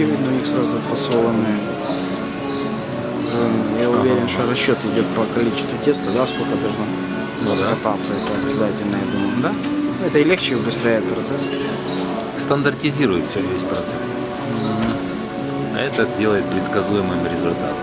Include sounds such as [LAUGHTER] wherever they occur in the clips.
сливки видно у них сразу фасованные. Уже, Я уверен, что расчет идет по количеству теста, да, сколько должно Ну да. раскататься, это обязательно, я думаю. Да? Ну, Это и легче, и убыстряет процесс. Стандартизирует все весь процесс. А это делает предсказуемым результат.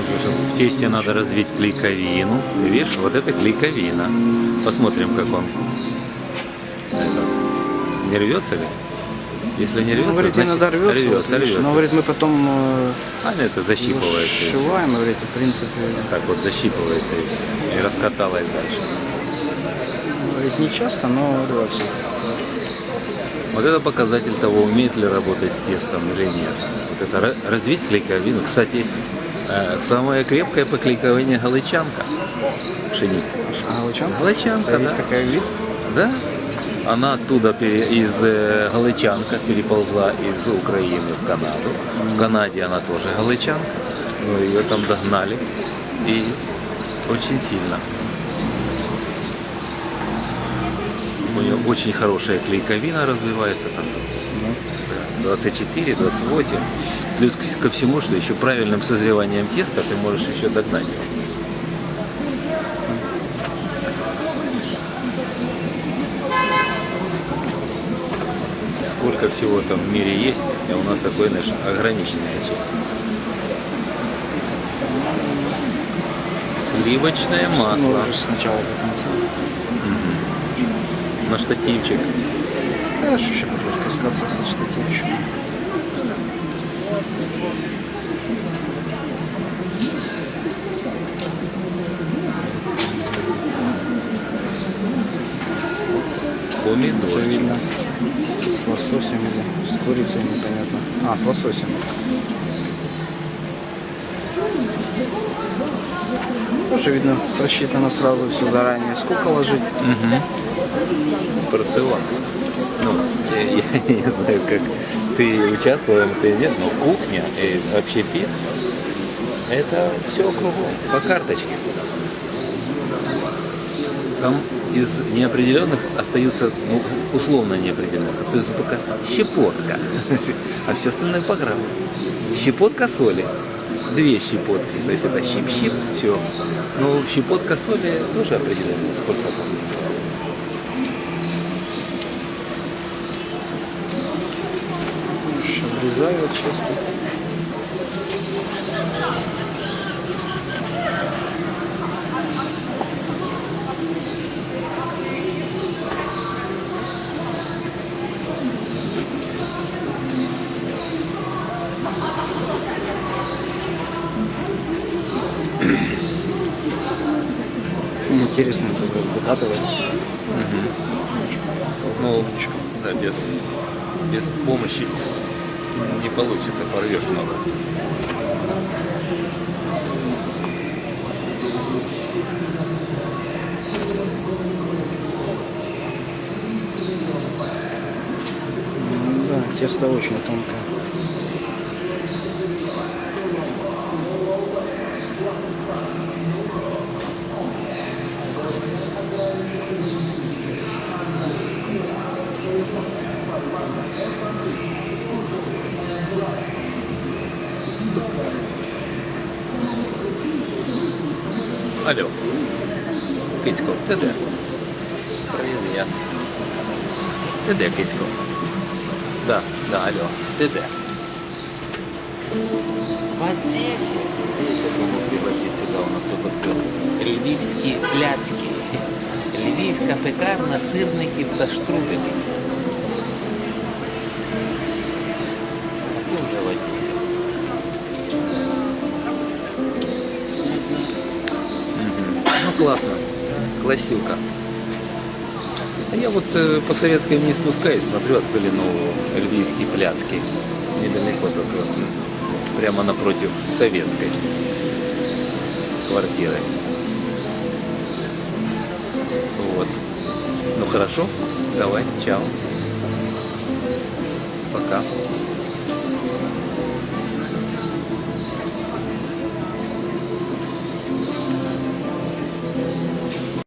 В тесте надо развить клейковину. Ты видишь, вот это клейковина. Посмотрим, как он не рвется ли? Если не рвется, Ну, говорит, значит, иногда рвется, рвется, вот, рвется. но, говорит, мы потом э, А это защипывается. сшиваем, говорит, в принципе, Так вот защипывается и, и раскаталось дальше. говорит, не часто, но рвется. Вот это показатель того, умеет ли работать с тестом или нет. Вот это ра- развить клейковину. Кстати, э, самая крепкая по клейковине галычанка пшеницы. А? Галычанка, есть да. такая вид? Да? Она оттуда из э, Галичанка переползла из Украины в Канаду. В Канаде она тоже Галичанка. Но ее там догнали. И очень сильно. У нее очень хорошая клейковина развивается там. 24, 28. Плюс ко- всему, что еще правильным созреванием теста ты можешь еще догнать его. сколько всего там в мире есть, а у нас такое, знаешь, ограниченная часть. Сливочное Ну, масло уже сначала конца. на штативчик. Да, еще будет касаться со штативчиком. Уже Помидорчик. видно. С лососем или с курицей непонятно. А, с лососем. Тоже видно, просчитано сразу все заранее. Сколько ложить? Порцион. Ну, я, я не знаю, как ты участвовал в нет, но кухня и общепит это все кругом, по карточке. Там из неопределенных остаются, ну, условно неопределенных, остается только щепотка, [LAUGHS] а все остальное по грамму. Щепотка соли, две щепотки, то есть это щип-щип, все. Но щепотка соли тоже определенная, сколько там. Ш- Обрезают часто. Интересно, это как закатывать. Ну, да, без, без помощи не получится, порвешь много. М, Да, тесто очень тонкое. Алло. Кицько, ти де? Привіт. Ти де, Кицько? Да, да, алло. Ти де? В Кому привозить сюда у нас тут открылся? львівські пляцки. [LAUGHS] Львівська пекарна сирників та штрубелів. Классно. Классилка. А я вот э, по советской не спускаюсь, смотрю, открыли новую львийские пляцки. Недалеко только, прямо напротив советской. квартиры. Вот. Ну хорошо, давай, чао. Пока.